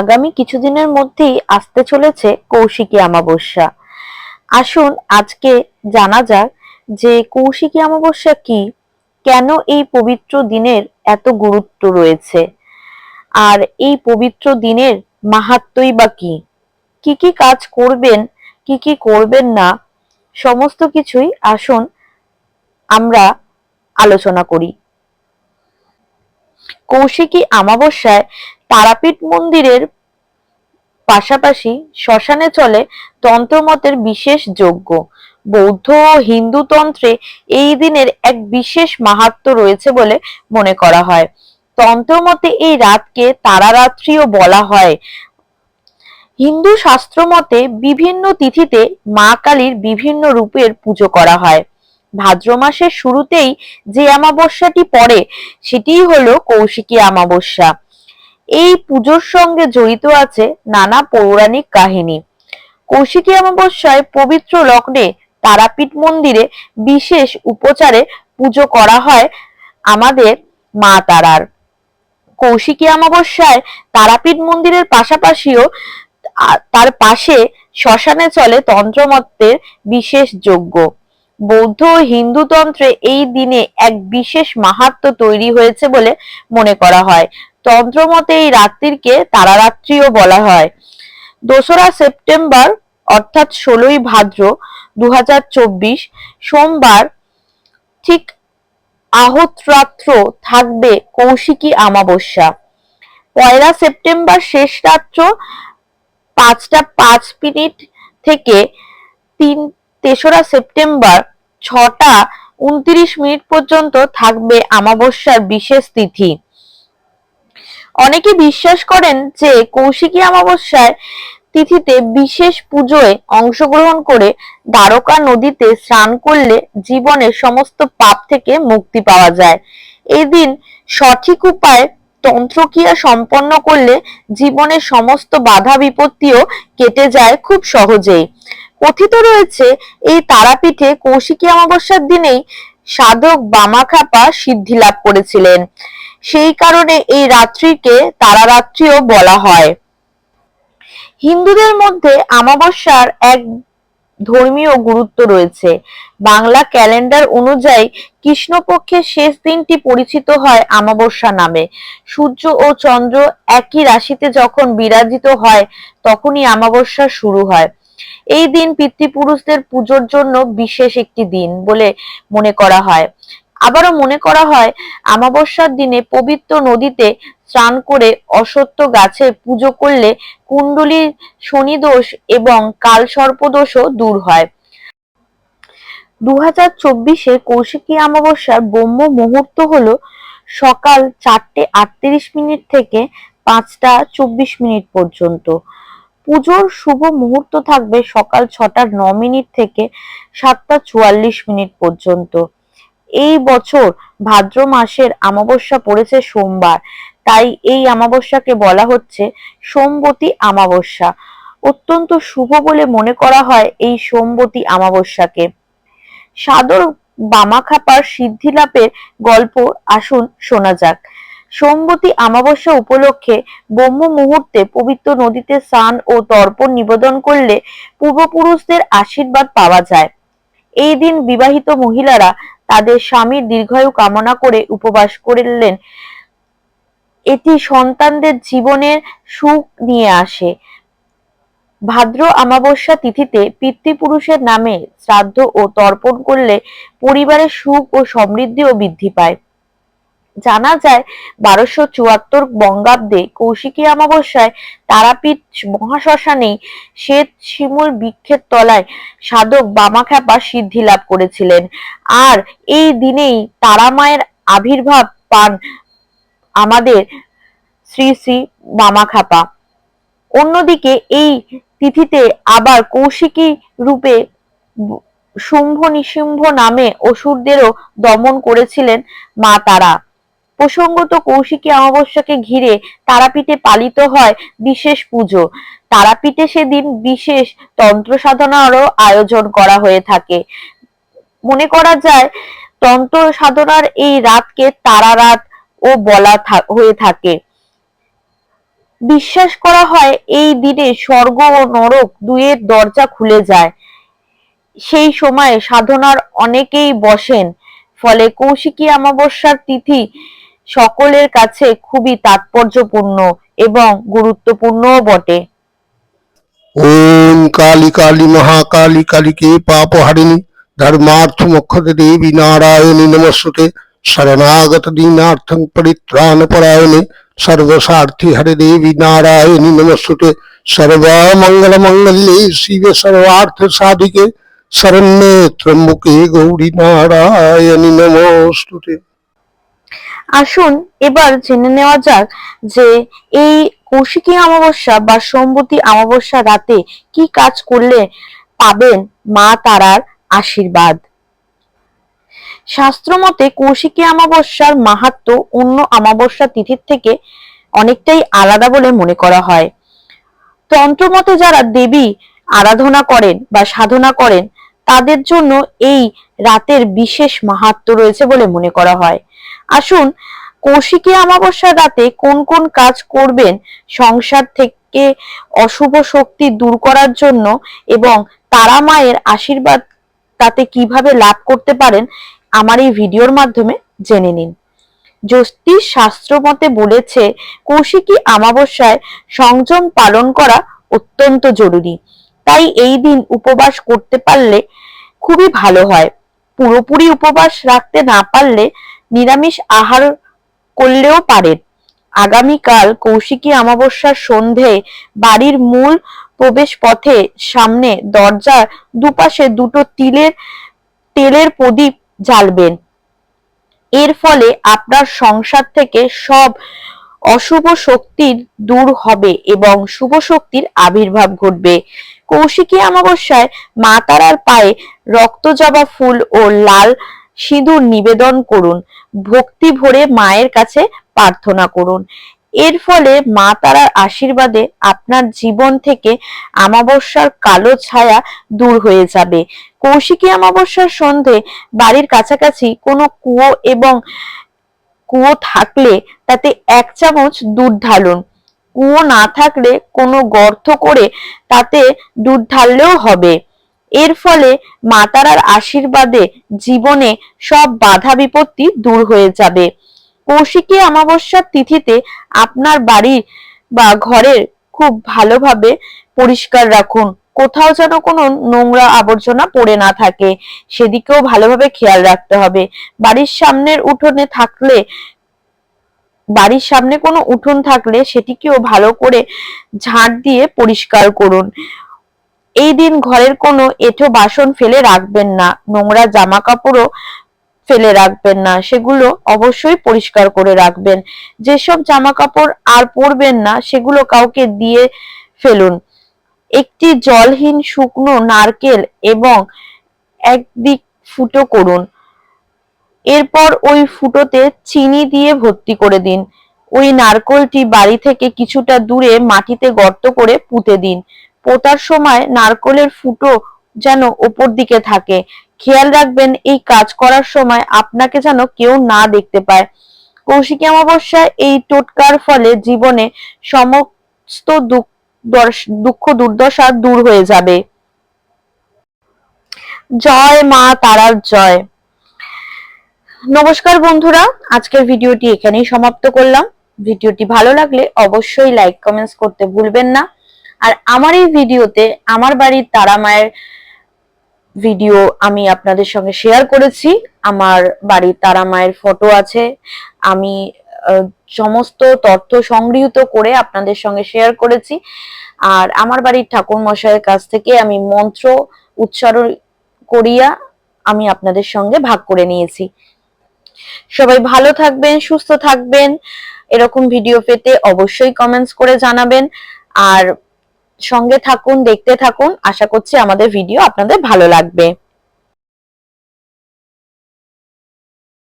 আগামী কিছুদিনের মধ্যেই আসতে চলেছে কৌশিকী অমাবস্যা। আসুন, আজকে জানা যাক যে কৌশিকী অমাবস্যা কি, কেন এই পবিত্র দিনের এত গুরুত্ব রয়েছে, আর এই পবিত্র দিনের মাহাত্মই বা কি? কি কি কাজ করবেন, কি কি করবেন না, সমস্ত কিছুই আসুন আমরা আলোচনা করি। কৌশিকী অমাবস্যায় তারাপীঠ মন্দিরের পাশাপাশি শ্মশানে চলে তন্ত্রমতের বিশেষ যজ্ঞ। বৌদ্ধ ও হিন্দু তন্ত্রে এই দিনের এক বিশেষ মাহাত্ম রয়েছে বলে মনে করা হয়। তন্ত্রমতে এই রাতকে তারারাত্রিও বলা হয়। হিন্দু শাস্ত্র মতে বিভিন্ন তিথিতে মা কালীর বিভিন্ন রূপের পুজো করা হয়। ভাদ্র মাসের শুরুতেই যে অমাবস্যাটি পড়ে, সেটিই হলো কৌশিকী অমাবস্যা। এই পুজোর সঙ্গে জড়িত আছে নানা পৌরাণিক কাহিনী। কৌশিকী অমাবস্যায় পবিত্র লগ্নে তারাপীঠ মন্দিরে বিশেষ উপচারে পুজো করা হয় আমাদের মা তারার। কৌশিকী অমাবস্যায় তারাপীঠ মন্দিরের পাশাপাশিও তার পাশে শ্মশানে চলে তন্ত্রমত্তের বিশেষ যজ্ঞ। বৌদ্ধ ও হিন্দু তন্ত্রে এই দিনে এক বিশেষ মাহাত্ম তৈরি হয়েছে বলে মনে করা হয়। তন্ত্রমতে এই রাত্রিকে তারারাত্রিও বলা হয়। দোসরা সেপ্টেম্বর, অর্থাৎ ষোলোই ভাদ্র দু সোমবার ঠিক আহতরাত্র থাকবে কৌশিকী অমাবস্যা। পয়লা সেপ্টেম্বর শেষ রাত্র পাঁচটা পাঁচ মিনিট থেকে তিন তেসরা সেপ্টেম্বর ছটা উনত্রিশ মিনিট পর্যন্ত থাকবে অমাবস্যার বিশেষ তিথি। অনেকে বিশ্বাস করেন যে কৌশিকী অমাবস্যায় তিথিতে বিশেষ পুজোয় অংশগ্রহণ করে দ্বারকা নদীতে স্নান করলে জীবনের সমস্ত পাপ থেকে মুক্তি পাওয়া যায়। এই দিন সঠিক উপায়ে তন্ত্রক্রিয়া সম্পন্ন করলে জীবনের সমস্ত বাধা বিপত্তিও কেটে যায় খুব সহজেই। কথিত রয়েছে, এই তারাপীঠে কৌশিকী অমাবস্যার দিনেই সাধক বামাখাপা সিদ্ধি লাভ করেছিলেন। সেই কারণে এই রাত্রিকে তারারাত্রিও বলা হয়। হিন্দুদের মধ্যে অমাবস্যার এক ধর্মীয় গুরুত্ব রয়েছে। বাংলা ক্যালেন্ডার অনুযায়ী কৃষ্ণপক্ষের শেষ দিনটি পরিচিত হয় অমাবস্যা নামে। সূর্য ও চন্দ্র একই রাশিতে যখন বিরাজিত হয়, তখনই অমাবস্যা শুরু হয়। এই দিন পিতৃপুরুষদের পুজোর জন্য বিশেষ একটি দিন বলে মনে করা হয়। আবারও মনে করা হয়, অমাবস্যার দিনে পবিত্র নদীতে স্নান করে অসত্য গাছে পুজো করলে কুণ্ডলীর শনিদোষ এবং কাল সর্পদোষও দূর হয়। দু হাজার চব্বিশে কৌশিকী অমাবস্যার ব্রহ্ম মুহূর্ত হলো সকাল চারটে আটত্রিশ মিনিট থেকে পাঁচটা চব্বিশ মিনিট পর্যন্ত। পুজোর শুভ মুহূর্ত থাকবে সকাল ছটার ন মিনিট থেকে সাতটা চুয়াল্লিশ মিনিট পর্যন্ত। এই বছর ভাদ্র মাসের অমাবস্যা পড়েছে সোমবার, তাই এই অমাবস্যাকে বলা হচ্ছে সোমবতী অমাবস্যা। অত্যন্ত শুভ বলে মনে করা হয় এই সোমবতী অমাবস্যাকে। সাদর বামাখাপার সিদ্ধি লাভের গল্প আসুন শোনা যাক। সোমবতী অমাবস্যা উপলক্ষে ব্রহ্ম মুহূর্তে পবিত্র নদীতে স্নান ও তর্পণ নিবেদন করলে পূর্বপুরুষদের আশীর্বাদ পাওয়া যায়। এই দিন বিবাহিত মহিলারা তাদের স্বামীর দীর্ঘায়ু কামনা করে উপবাস করলেন। এটি সন্তানদের জীবনের সুখ নিয়ে আসে। ভাদ্র অমাবস্যা তিথিতে পিতৃপুরুষের নামে শ্রাদ্ধ ও তর্পণ করলে পরিবারের সুখ ও সমৃদ্ধিও বৃদ্ধি পায়। জানা যায়, বারোশো চুয়াত্তর বঙ্গাব্দে কৌশিকী অমাবস্যায় তারাপীঠ মহাশ্মশানেই শ্বেত শিমুল বৃক্ষের তলায় সাধক বামাখ্যাপা সিদ্ধি লাভ করেছিলেন। আর এই দিনেই তারামায়ের আবির্ভাব পান আমাদের শ্রী শ্রী বামাখাপা অন্যদিকে এই তিথিতে আবার কৌশিকী রূপে শুম্ভ নিশুম্ভ নামে অসুরদেরও দমন করেছিলেন মা তারা। প্রসঙ্গত কৌশিকী অমাবস্যাকে ঘিরে তারাপীঠে পালিত হয় বিশেষ পুজো। তারাপীঠে সেদিন বিশেষ তন্ত্র সাধনারও আয়োজন করা হয়ে থাকে। মনে করা যায়, তন্ত্র সাধনার এই রাতকে তারা রাত ও বলা হয়ে থাকে। বিশ্বাস করা হয় এই দিনে স্বর্গ ও নরক দুয়ের দরজা খুলে যায়। সেই সময় সাধনার অনেকেই বসেন। ফলে কৌশিকী অমাবস্যার তিথি সকলের কাছে খুবই তাৎপর্যপূর্ণ এবং গুরুত্বপূর্ণ বটে। ওম কালী কালী মহাকালী কালীকে পাপ হারিণী, ধর্মার্থ মুখ্যতে দেবী নারায়ণী নমস্তে শরণাগত দীনার্থং পরিত্রাণ পরায়ণে, সর্বসার্থী হরে দেবী নারায়ণী নমস্তুতে সর্বমঙ্গল মঙ্গলে শিবে সর্বার্থ সাধিকে শরণ্যে ত্রম্বকে গৌরী নারায়ণী নমস্তুতে। আসুন এবার জেনে নেওয়া যাক যে এই কৌশিকী অমাবস্যা বা সোমবতী অমাবস্যা রাতে কি কাজ করলে পাবেন মা তারার আশীর্বাদ। শাস্ত্রমতে কৌশিকী অমাবস্যার মাহাত্ম অন্য অমাবস্যা তিথির থেকে অনেকটাই আলাদা বলে মনে করা হয়। তন্ত্রমতে যারা দেবী আরাধনা করেন বা সাধনা করেন, তাদের জন্য এই রাতের বিশেষ মাহাত্ম রয়েছে বলে মনে করা হয়। আসুন, কৌশিকী অমাবস্যার রাতে কোন কোন কাজ করবেন সংসার থেকে অশুভ শক্তি দূর করার জন্য এবং তারা মায়ের আশীর্বাদ তাতে কীভাবে লাভ করতে পারেন, আমার এই ভিডিওর মাধ্যমে জেনে নিন। জ্যোতিষ শাস্ত্র মতে বলেছে, কৌশিকী অমাবস্যায় সংযম পালন করা অত্যন্ত জরুরি। তাই এই দিন উপবাস করতে পারলে খুবই ভালো হয়। পুরোপুরি উপবাস রাখতে না পারলে নিরামিষ আহার করলেও পারেন আগামীকাল কৌশিকী অমাবস্যার সন্ধে বাড়ির মূল প্রবেশ পথে সামনে দরজার দুপাশে দুটো তিলের, তেলের প্রদীপ জ্বালবেন এর ফলে আপনার সংসার থেকে সব অশুভ শক্তির দূর হবে এবং শুভ শক্তির আবির্ভাব ঘটবে। কৌশিকী অমাবস্যায় মা তারার পায়ে রক্ত জবা ফুল ও লাল সিঁদুর নিবেদন করুন, ভক্তি ভরে মায়ের কাছে প্রার্থনা করুন। এর ফলে মা তারার আশীর্বাদে আপনার জীবন থেকে অমাবস্যার কালো ছায়া দূর হয়ে যাবে। কৌশিকী অমাবস্যার সন্ধে বাড়ির কাছাকাছি কোনো কুয়ো এবং কুয়ো থাকলে তাতে এক চামচ দুধ ঢালুন। কুয়ো না থাকলে কোনো গর্ত করে তাতে দুধ ঢাললেও হবে। এর ফলে মাতারার আশীর্বাদে জীবনে সব বাধা বিপত্তি দূর হয়ে যাবে। কৌশিকী অমাবস্যার তিথিতে আপনার বাড়ি বা ঘরের খুব ভালোভাবে পরিষ্কার রাখুন। কোথাও যেন কোনো নোংরা আবর্জনা পড়ে না থাকে। সেদিকেও ভালোভাবে খেয়াল রাখতে হবে। বাড়ির সামনের উঠোনে থাকলে, বাড়ির সামনে কোনো উঠোন থাকলে সেটিকেও ভালো করে ঝাঁট দিয়ে পরিষ্কার করুন। এই দিন ঘরের কোনো এঁঠো বাসন ফেলে রাখবেন না, নোংরা জামা কাপড়ও ফেলে রাখবেন না, সেগুলো অবশ্যই পরিষ্কার করে রাখবেন। যেসব জামা কাপড় আর পরবেন না, সেগুলো কাউকে দিয়ে ফেলুন। একটি জলহীন শুকনো নারকেল এবং একদিক ফুটো করুন। এরপর ওই ফুটোতে চিনি দিয়ে ভর্তি করে দিন। ওই নারকলটি বাড়ি থেকে কিছুটা দূরে মাটিতে গর্ত করে পুঁতে দিন। পোতার সময় নারকলের ফুটো যেন ওপর দিকে থাকে। খেয়াল রাখবেন, এই কাজ করার সময় আপনাকে যেন কেউ না দেখতে পায়। কৌশিকী অমাবস্যায় এই টোটকার ফলে জীবনে সমস্ত দুঃখ দুঃখ দুর্দশা দূর হয়ে যাবে। জয় মা তারার জয়। নমস্কার বন্ধুরা, আজকের ভিডিওটি এখানেই সমাপ্ত করলাম। ভিডিওটি ভালো লাগলে অবশ্যই লাইক কমেন্টস করতে ভুলবেন না। আর আমার এই ভিডিওতে আমার বাড়ির তারা মায়ের ভিডিও আমি আপনাদের সঙ্গে শেয়ার করেছি। আমার বাড়ির তারা মায়ের ফটো আছে। আমি সমস্ত তথ্য সংগৃহীত করে আপনাদের সঙ্গে শেয়ার করেছি। আর আমার বাড়ির ঠাকুর মশাইয়ের কাছ থেকে আমি মন্ত্র উচ্চারণ করিয়া আমি আপনাদের সঙ্গে ভাগ করে নিয়েছি। সবাই ভালো থাকবেন, সুস্থ থাকবেন। এরকম ভিডিও পেতে অবশ্যই কমেন্টস করে জানাবেন। আর সঙ্গে থাকুন দেখতে থাকুন। আশা করছি আমাদের ভিডিও আপনাদের ভালো লাগবে।